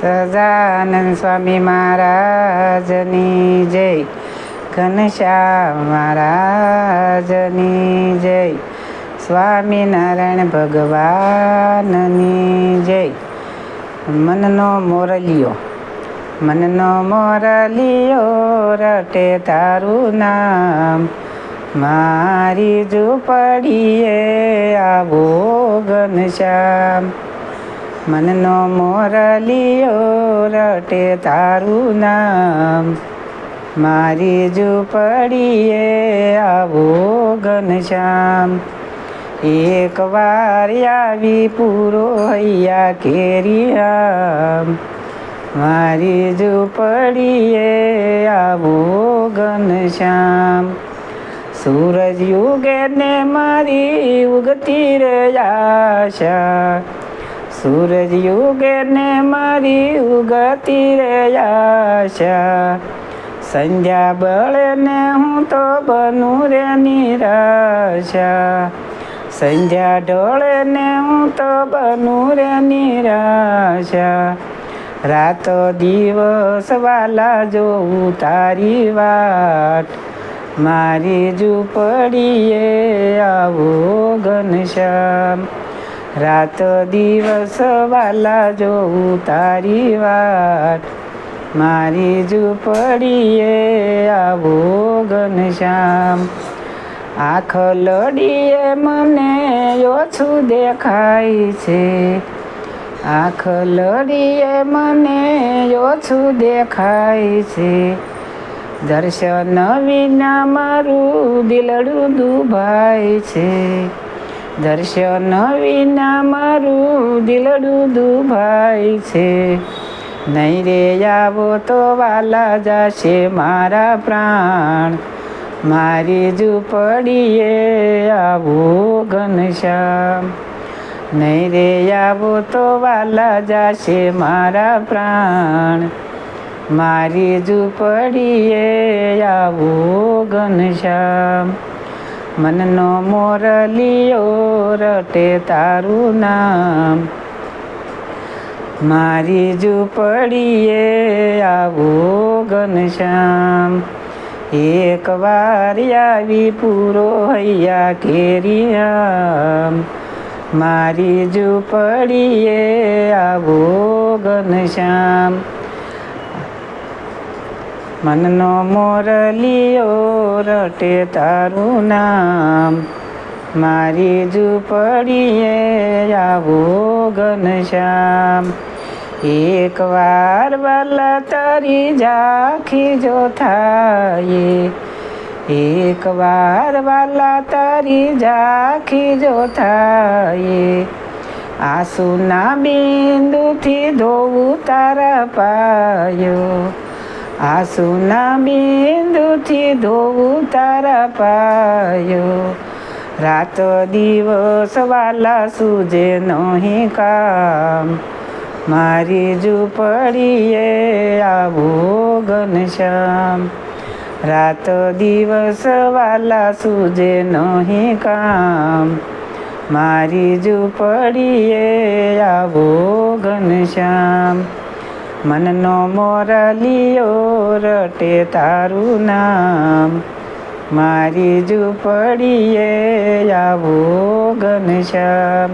સજાનંદ સ્વામી મહારાજની જય. ઘનશ્યામ મહારાજની જય. સ્વામિનારાયણ ભગવાનની જય. મનનો મોરલિયો મનનો મોરલિયો, રટે તારું નામ. મારી ઝૂંપડીએ આવો ઘનશ્યામ. મનનો મોરલીઓ રટે તારું નામ. મારી ઝૂંપડીએ આવો ઘનશ્યામ. એક વાર આવી પૂરો હૈયા કેરિયામ મારી ઝૂંપડીએ આવો ઘનશ્યામ. સૂરજ યુગે ને મારી ઉગતી રહ્યા સૂરજ યુગે ને મારી ઉગતી રે આશા સંધ્યા બળે ને હું તો બનું રે નિરાશા. સંધ્યા ઢોળે ને હું તો બનું રે નિરાશા. રાતો દિવસ વાલા જોઉં તારી વાટ, મારી ઝૂંપડીએ આવો ઘનશ્યામ. રાત દિવસ વાલા જોઉં તારી વાત, મારી ઝૂંપડીએ આવો ઘનશ્યામ. આંખ લડીએ મને ઓછું દેખાય છે. આંખ લડીએ મને ઓછું દેખાય છે. દર્શન વિના મારું દિલડું દુભાય છે. દર્શન વિના મારું દિલડું દુભાય છે. નહીં રે આવો તો વાલા જશે મારા પ્રાણ. મારી ઝૂંપડીએ આવો ઘનશ્યામ. નહીં રે આવો તો વાલા જશે મારા પ્રાણ. મારી ઝૂંપડીએ આવો ઘનશ્યામ. મનનો મોરલીઓ રટે તારું નામ. મારી ઝૂંપડીએ આવો ઘનશ્યામ એક વાર આવી પૂરો હૈયા કેરિયામ મારી ઝૂંપડીએ આવો ઘનશ્યામ મનનો મોરલીઓ રટે તારું નામ. મારી ઝૂંપડીએ આવો ઘનશ્યામ એક વાર વાલા તારી ઝાંખી જો થાય. એક વાર વાલા તારી જાખી જો થાય. આસુના બિંદુથી ધોવું તારા પાયો. આંસુના બિંદુથી ધોવું તારા પાયો. રાત દિવસ વાલા સુજે નહીં કામ. મારી ઝૂંપડીએ આવો ઘનશ્યામ રાત દિવસ વાલા સુજે નહીં કામ. મારી ઝૂંપડીએ આવો ઘનશ્યામ મનનો મોરલીઓ રટે તારું નામ. મારી ઝૂંપડીએ આવો ઘનશ્યામ.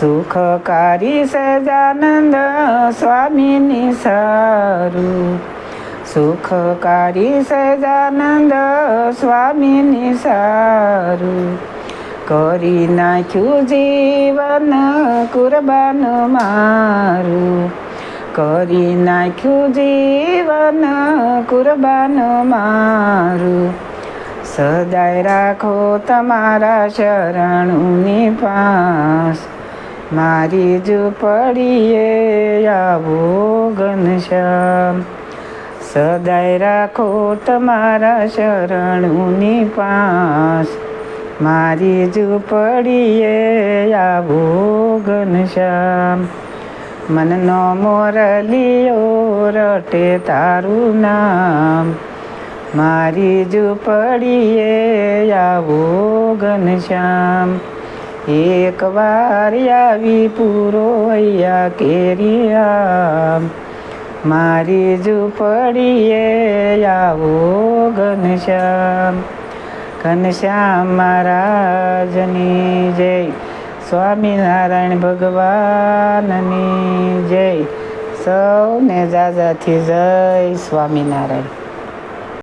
સુખકારી સજાનંદ સ્વામીની સારું. સુખકારી સજાનંદ સ્વામીની સારું. કરી નાખ્યું જીવન કુરબાન મારું. કરી નાખ્યું જીવન, કુરબાન મારું. સદાય રાખો તમારા શરણુની પાસ. મારી ઝૂંપડીએ આવો ઘનશ્યામ. સદાય રાખો તમારા શરણુની પાસ. મારી ઝૂંપડીએ આવો ઘનશ્યામ. મનનો મોરલીઓ રટે તારું નામ. મારી ઝૂંપડીએ આવો ઘનશ્યામ એક વાર આવી પૂરો અહીંયા કેરિયા મારી ઝૂંપડીએ આવો ઘનશ્યામ ઘનશ્યામ મહારાજની જય. સ્વામિનારાયણ ભગવાનની જય. સૌને જાજાથી જય સ્વામિનારાયણ.